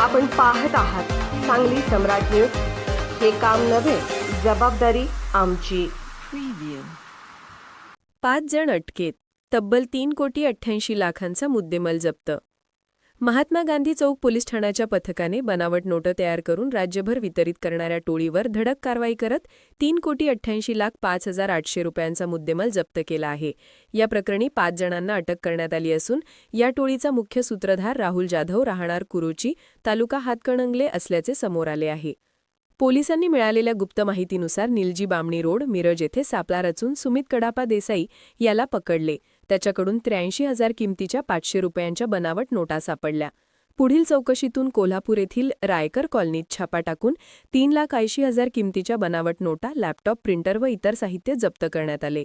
आपण पाहत आहात सांगली सम्राट न्यूज. हे काम नव्हे जबाबदारी आमची. पाच जण अटकेत. तब्बल तीन कोटी अठ्ठ्याऐंशी लाखांचा मुद्देमाल जप्त. महात्मा गांधी चौक पोलीस ठाण्याच्या पथकाने बनावट नोटं तयार करून राज्यभर वितरित करणाऱ्या टोळीवर धडक कारवाई करत तीन कोटी अठ्ठ्याऐंशी लाख पाच हजार आठशे रुपयांचा मुद्देमाल जप्त केला आहे. या प्रकरणी पाच जणांना अटक करण्यात आली असून या टोळीचा मुख्य सूत्रधार राहुल जाधव राहणार कुरुची तालुका हातकणंगले असल्याचे समोर आले आहे. पोलिसांनी मिळालेल्या गुप्त माहितीनुसार निलजी बामणी रोड मिरज येथे सापळा रचून सुमित कडापा देसाई याला पकडले. त्याच्याकडून त्र्याऐंशी हजार किमतीच्या पाचशे रुपयांच्या बनावट नोटा सापडल्या. पुढील चौकशीतून कोल्हापूर येथील रायकर कॉलनीत छापा टाकून तीन लाख ऐंशी हजार किमतीच्या बनावट नोटा लॅपटॉप प्रिंटर व इतर साहित्य जप्त करण्यात आले.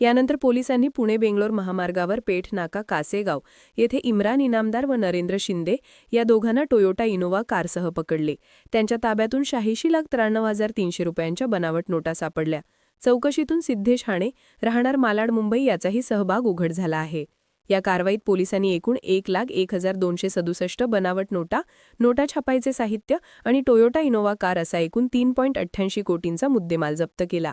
यानंतर पोलिसांनी पुणे बेंगलोर महामार्गावर पेठ नाका कासेगाव येथे इम्रान इनामदार व नरेंद्र शिंदे या दोघांना टोयोटा इनोवा कारसह पकडले. त्यांच्या ताब्यातून शहाऐंशी लाख त्र्याण्णव हजार तीनशे रुपयांच्या बनावट नोटा सापडल्या. चौकशीतून सिद्धेश हाणे राहणार मालाड मुंबई याचाही सहभाग उघड झाला आहे. या कारवाईत पोलिसांनी एकूण एक लाख एक हजार दोनशे सदुसष्ट बनावट नोटा नोटा छापायचे साहित्य आणि टोयोटा इनोवा कार असा एकूण तीन पॉईंट अठ्ठ्याऐंशी कोटींचा मुद्देमाल जप्त केला.